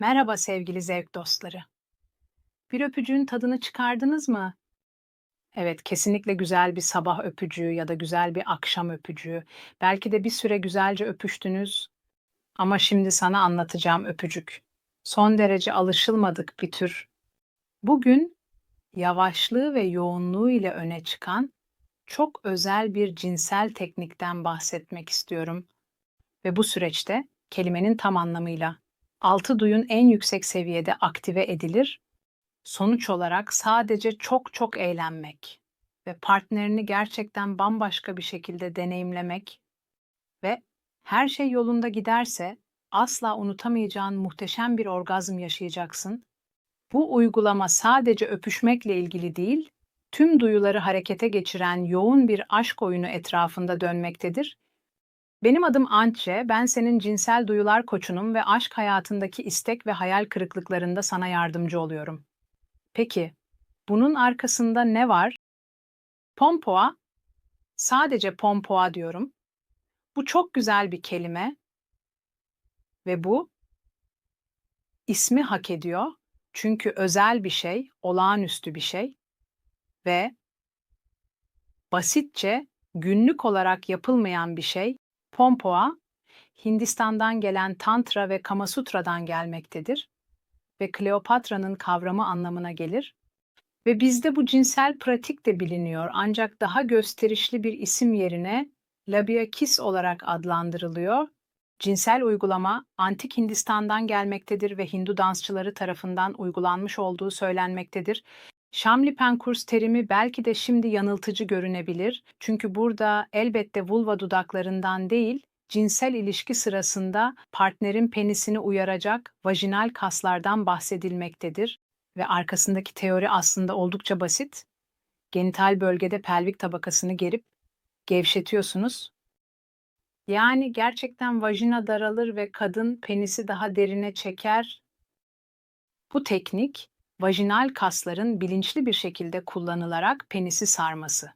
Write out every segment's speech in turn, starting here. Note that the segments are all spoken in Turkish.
Merhaba sevgili zevk dostları. Bir öpücüğün tadını çıkardınız mı? Evet, kesinlikle güzel bir sabah öpücüğü ya da güzel bir akşam öpücüğü. Belki de bir süre güzelce öpüştünüz ama şimdi sana anlatacağım öpücük. Son derece alışılmadık bir tür. Bugün yavaşlığı ve yoğunluğu ile öne çıkan çok özel bir cinsel teknikten bahsetmek istiyorum. Ve bu süreçte kelimenin tam anlamıyla altı duyun en yüksek seviyede aktive edilir. Sonuç olarak sadece çok çok eğlenmek ve partnerini gerçekten bambaşka bir şekilde deneyimlemek ve her şey yolunda giderse asla unutamayacağın muhteşem bir orgazm yaşayacaksın. Bu uygulama sadece öpüşmekle ilgili değil, tüm duyuları harekete geçiren yoğun bir aşk oyunu etrafında dönmektedir benim adım Antje, ben senin cinsel duyular koçunum ve aşk hayatındaki istek ve hayal kırıklıklarında sana yardımcı oluyorum. Peki, bunun arkasında ne var? Pompoa, sadece pompoa diyorum. Bu çok güzel bir kelime ve bu ismi hak ediyor çünkü özel bir şey, olağanüstü bir şey ve basitçe günlük olarak yapılmayan bir şey Pompoa, Hindistan'dan gelen Tantra ve Kamasutra'dan gelmektedir ve Kleopatra'nın kavramı anlamına gelir ve bizde bu cinsel pratik de biliniyor ancak daha gösterişli bir isim yerine labia kiss olarak adlandırılıyor. Cinsel uygulama antik Hindistan'dan gelmektedir ve Hindu dansçıları tarafından uygulanmış olduğu söylenmektedir. Şamli Pankurs terimi belki de şimdi yanıltıcı görünebilir. Çünkü burada elbette vulva dudaklarından değil, cinsel ilişki sırasında partnerin penisini uyaracak vajinal kaslardan bahsedilmektedir ve arkasındaki teori aslında oldukça basit. Genital bölgede pelvik tabakasını gerip gevşetiyorsunuz. Yani gerçekten vajina daralır ve kadın penisi daha derine çeker. Bu teknik vajinal kasların bilinçli bir şekilde kullanılarak penisi sarması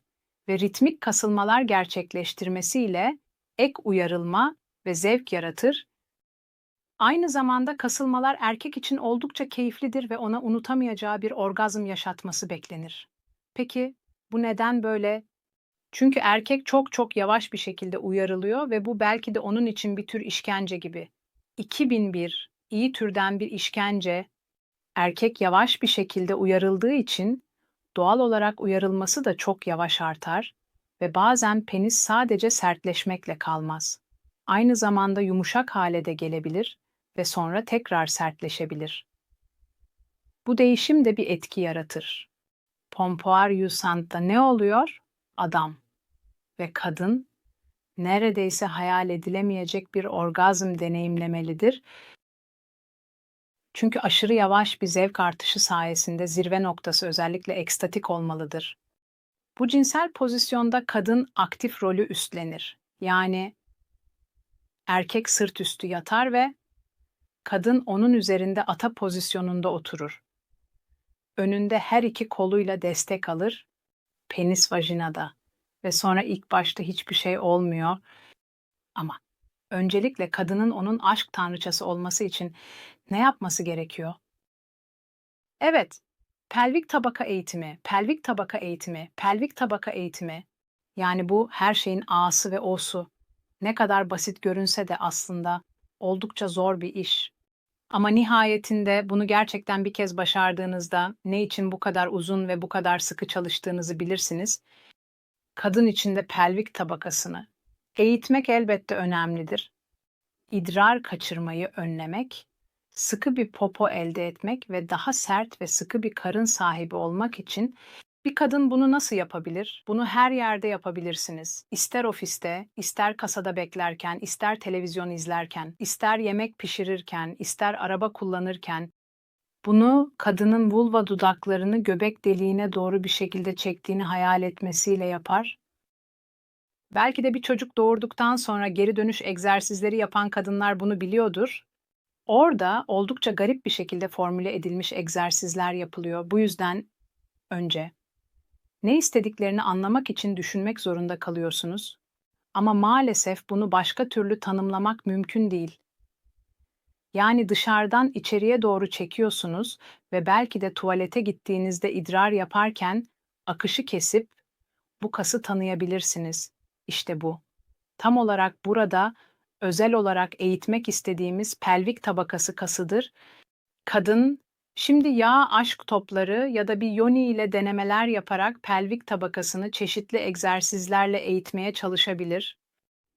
ve ritmik kasılmalar gerçekleştirmesiyle ek uyarılma ve zevk yaratır. Aynı zamanda kasılmalar erkek için oldukça keyiflidir ve ona unutamayacağı bir orgazm yaşatması beklenir. Peki bu neden böyle? Çünkü erkek çok çok yavaş bir şekilde uyarılıyor ve bu belki de onun için bir tür işkence gibi. 2001 iyi türden bir işkence Erkek yavaş bir şekilde uyarıldığı için doğal olarak uyarılması da çok yavaş artar ve bazen penis sadece sertleşmekle kalmaz. Aynı zamanda yumuşak hale de gelebilir ve sonra tekrar sertleşebilir. Bu değişim de bir etki yaratır. Pompoir Yusant'ta ne oluyor? Adam ve kadın neredeyse hayal edilemeyecek bir orgazm deneyimlemelidir çünkü aşırı yavaş bir zevk artışı sayesinde zirve noktası özellikle ekstatik olmalıdır. Bu cinsel pozisyonda kadın aktif rolü üstlenir. Yani erkek sırt üstü yatar ve kadın onun üzerinde ata pozisyonunda oturur. Önünde her iki koluyla destek alır, penis vajinada ve sonra ilk başta hiçbir şey olmuyor ama öncelikle kadının onun aşk tanrıçası olması için ne yapması gerekiyor? Evet, pelvik tabaka eğitimi, pelvik tabaka eğitimi, pelvik tabaka eğitimi. Yani bu her şeyin A'sı ve O'su. Ne kadar basit görünse de aslında oldukça zor bir iş. Ama nihayetinde bunu gerçekten bir kez başardığınızda ne için bu kadar uzun ve bu kadar sıkı çalıştığınızı bilirsiniz. Kadın içinde pelvik tabakasını eğitmek elbette önemlidir. İdrar kaçırmayı önlemek sıkı bir popo elde etmek ve daha sert ve sıkı bir karın sahibi olmak için bir kadın bunu nasıl yapabilir? Bunu her yerde yapabilirsiniz. İster ofiste, ister kasada beklerken, ister televizyon izlerken, ister yemek pişirirken, ister araba kullanırken bunu kadının vulva dudaklarını göbek deliğine doğru bir şekilde çektiğini hayal etmesiyle yapar. Belki de bir çocuk doğurduktan sonra geri dönüş egzersizleri yapan kadınlar bunu biliyordur Orada oldukça garip bir şekilde formüle edilmiş egzersizler yapılıyor. Bu yüzden önce ne istediklerini anlamak için düşünmek zorunda kalıyorsunuz. Ama maalesef bunu başka türlü tanımlamak mümkün değil. Yani dışarıdan içeriye doğru çekiyorsunuz ve belki de tuvalete gittiğinizde idrar yaparken akışı kesip bu kası tanıyabilirsiniz. İşte bu. Tam olarak burada özel olarak eğitmek istediğimiz pelvik tabakası kasıdır. Kadın şimdi yağ aşk topları ya da bir yoni ile denemeler yaparak pelvik tabakasını çeşitli egzersizlerle eğitmeye çalışabilir.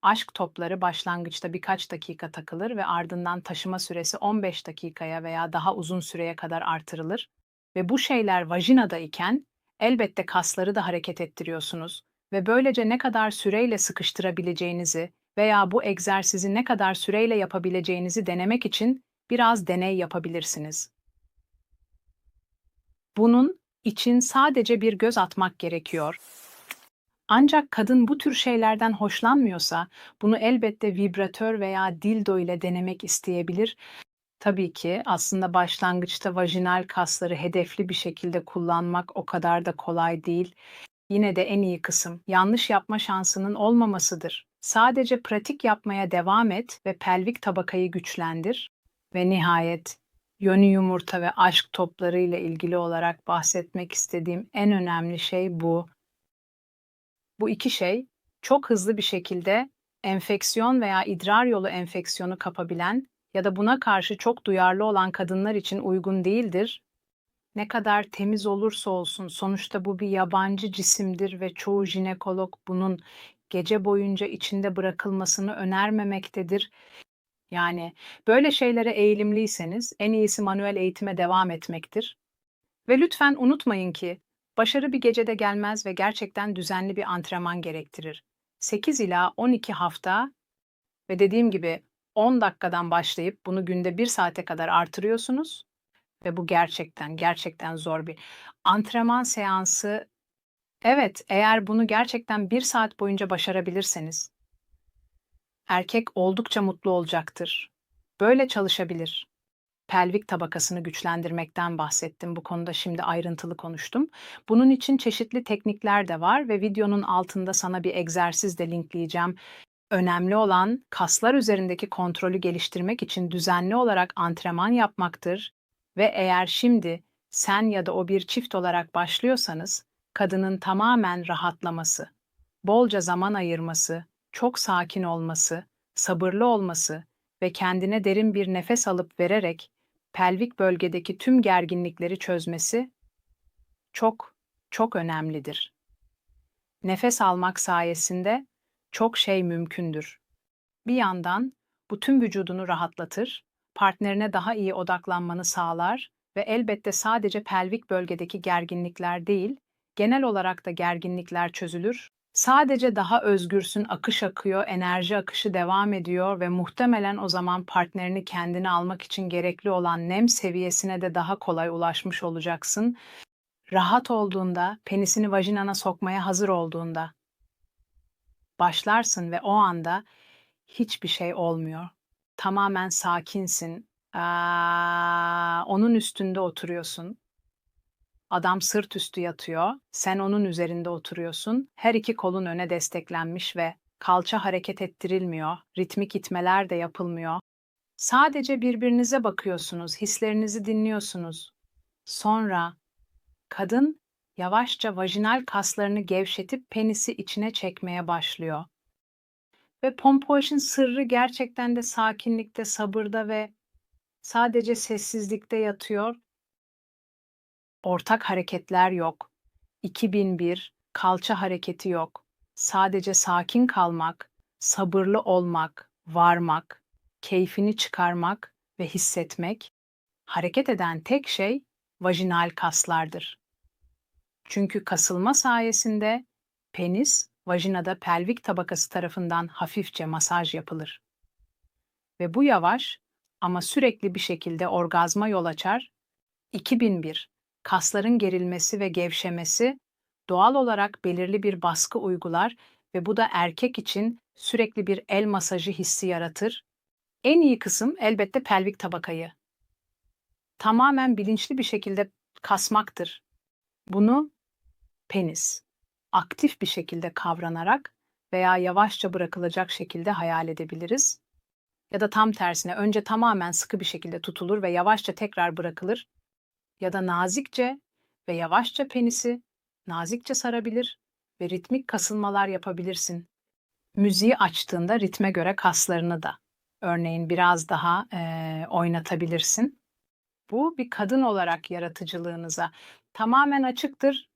Aşk topları başlangıçta birkaç dakika takılır ve ardından taşıma süresi 15 dakikaya veya daha uzun süreye kadar artırılır. Ve bu şeyler vajinada iken elbette kasları da hareket ettiriyorsunuz ve böylece ne kadar süreyle sıkıştırabileceğinizi veya bu egzersizi ne kadar süreyle yapabileceğinizi denemek için biraz deney yapabilirsiniz. Bunun için sadece bir göz atmak gerekiyor. Ancak kadın bu tür şeylerden hoşlanmıyorsa bunu elbette vibratör veya dildo ile denemek isteyebilir. Tabii ki aslında başlangıçta vajinal kasları hedefli bir şekilde kullanmak o kadar da kolay değil. Yine de en iyi kısım yanlış yapma şansının olmamasıdır. Sadece pratik yapmaya devam et ve pelvik tabakayı güçlendir. Ve nihayet yoni yumurta ve aşk topları ile ilgili olarak bahsetmek istediğim en önemli şey bu. Bu iki şey çok hızlı bir şekilde enfeksiyon veya idrar yolu enfeksiyonu kapabilen ya da buna karşı çok duyarlı olan kadınlar için uygun değildir. Ne kadar temiz olursa olsun sonuçta bu bir yabancı cisimdir ve çoğu jinekolog bunun gece boyunca içinde bırakılmasını önermemektedir. Yani böyle şeylere eğilimliyseniz en iyisi manuel eğitime devam etmektir. Ve lütfen unutmayın ki başarı bir gecede gelmez ve gerçekten düzenli bir antrenman gerektirir. 8 ila 12 hafta ve dediğim gibi 10 dakikadan başlayıp bunu günde 1 saate kadar artırıyorsunuz ve bu gerçekten gerçekten zor bir antrenman seansı. Evet, eğer bunu gerçekten 1 saat boyunca başarabilirseniz erkek oldukça mutlu olacaktır. Böyle çalışabilir. Pelvik tabakasını güçlendirmekten bahsettim. Bu konuda şimdi ayrıntılı konuştum. Bunun için çeşitli teknikler de var ve videonun altında sana bir egzersiz de linkleyeceğim. Önemli olan kaslar üzerindeki kontrolü geliştirmek için düzenli olarak antrenman yapmaktır ve eğer şimdi sen ya da o bir çift olarak başlıyorsanız kadının tamamen rahatlaması, bolca zaman ayırması, çok sakin olması, sabırlı olması ve kendine derin bir nefes alıp vererek pelvik bölgedeki tüm gerginlikleri çözmesi çok çok önemlidir. Nefes almak sayesinde çok şey mümkündür. Bir yandan bu tüm vücudunu rahatlatır, partnerine daha iyi odaklanmanı sağlar ve elbette sadece pelvik bölgedeki gerginlikler değil, genel olarak da gerginlikler çözülür. Sadece daha özgürsün, akış akıyor, enerji akışı devam ediyor ve muhtemelen o zaman partnerini kendine almak için gerekli olan nem seviyesine de daha kolay ulaşmış olacaksın. Rahat olduğunda, penisini vajinana sokmaya hazır olduğunda başlarsın ve o anda hiçbir şey olmuyor. Tamamen sakinsin. Aa, onun üstünde oturuyorsun. Adam sırt üstü yatıyor. Sen onun üzerinde oturuyorsun. Her iki kolun öne desteklenmiş ve kalça hareket ettirilmiyor. Ritmik itmeler de yapılmıyor. Sadece birbirinize bakıyorsunuz, hislerinizi dinliyorsunuz. Sonra kadın yavaşça vajinal kaslarını gevşetip penisi içine çekmeye başlıyor. Ve pompoajın sırrı gerçekten de sakinlikte, sabırda ve sadece sessizlikte yatıyor. Ortak hareketler yok. 2001 kalça hareketi yok. Sadece sakin kalmak, sabırlı olmak, varmak, keyfini çıkarmak ve hissetmek. Hareket eden tek şey vajinal kaslardır. Çünkü kasılma sayesinde penis vajinada pelvik tabakası tarafından hafifçe masaj yapılır. Ve bu yavaş ama sürekli bir şekilde orgazma yol açar. 2001 kasların gerilmesi ve gevşemesi doğal olarak belirli bir baskı uygular ve bu da erkek için sürekli bir el masajı hissi yaratır. En iyi kısım elbette pelvik tabakayı. Tamamen bilinçli bir şekilde kasmaktır. Bunu penis aktif bir şekilde kavranarak veya yavaşça bırakılacak şekilde hayal edebiliriz. Ya da tam tersine önce tamamen sıkı bir şekilde tutulur ve yavaşça tekrar bırakılır. Ya da nazikçe ve yavaşça penisi nazikçe sarabilir ve ritmik kasılmalar yapabilirsin. Müziği açtığında ritme göre kaslarını da örneğin biraz daha eee, oynatabilirsin. Bu bir kadın olarak yaratıcılığınıza tamamen açıktır.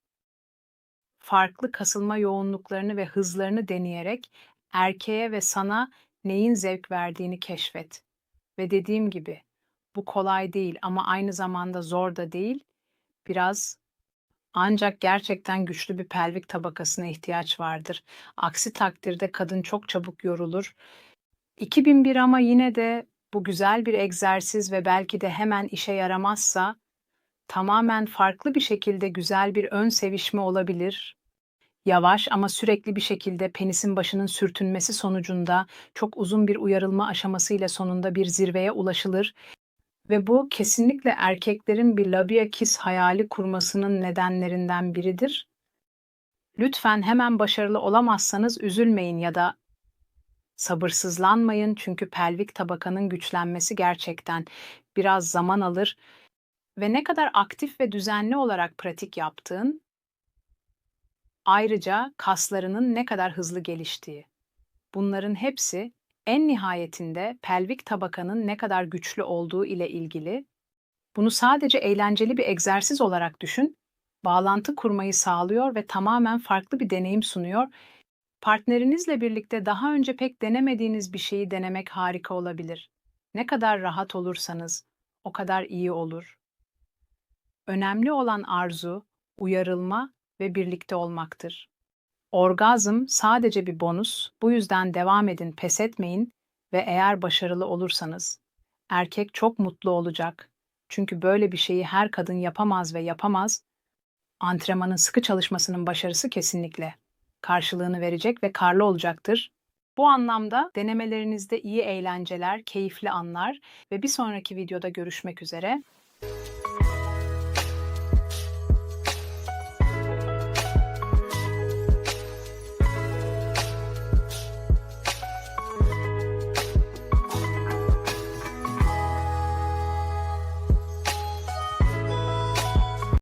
Farklı kasılma yoğunluklarını ve hızlarını deneyerek erkeğe ve sana neyin zevk verdiğini keşfet. Ve dediğim gibi bu kolay değil ama aynı zamanda zor da değil. Biraz ancak gerçekten güçlü bir pelvik tabakasına ihtiyaç vardır. Aksi takdirde kadın çok çabuk yorulur. 2001 ama yine de bu güzel bir egzersiz ve belki de hemen işe yaramazsa tamamen farklı bir şekilde güzel bir ön sevişme olabilir. Yavaş ama sürekli bir şekilde penisin başının sürtünmesi sonucunda çok uzun bir uyarılma aşamasıyla sonunda bir zirveye ulaşılır ve bu kesinlikle erkeklerin bir labia kiss hayali kurmasının nedenlerinden biridir. Lütfen hemen başarılı olamazsanız üzülmeyin ya da sabırsızlanmayın çünkü pelvik tabakanın güçlenmesi gerçekten biraz zaman alır ve ne kadar aktif ve düzenli olarak pratik yaptığın ayrıca kaslarının ne kadar hızlı geliştiği. Bunların hepsi en nihayetinde pelvik tabakanın ne kadar güçlü olduğu ile ilgili. Bunu sadece eğlenceli bir egzersiz olarak düşün, bağlantı kurmayı sağlıyor ve tamamen farklı bir deneyim sunuyor. Partnerinizle birlikte daha önce pek denemediğiniz bir şeyi denemek harika olabilir. Ne kadar rahat olursanız o kadar iyi olur. Önemli olan arzu, uyarılma ve birlikte olmaktır. Orgazm sadece bir bonus, bu yüzden devam edin, pes etmeyin ve eğer başarılı olursanız, erkek çok mutlu olacak. Çünkü böyle bir şeyi her kadın yapamaz ve yapamaz. Antrenmanın sıkı çalışmasının başarısı kesinlikle karşılığını verecek ve karlı olacaktır. Bu anlamda denemelerinizde iyi eğlenceler, keyifli anlar ve bir sonraki videoda görüşmek üzere.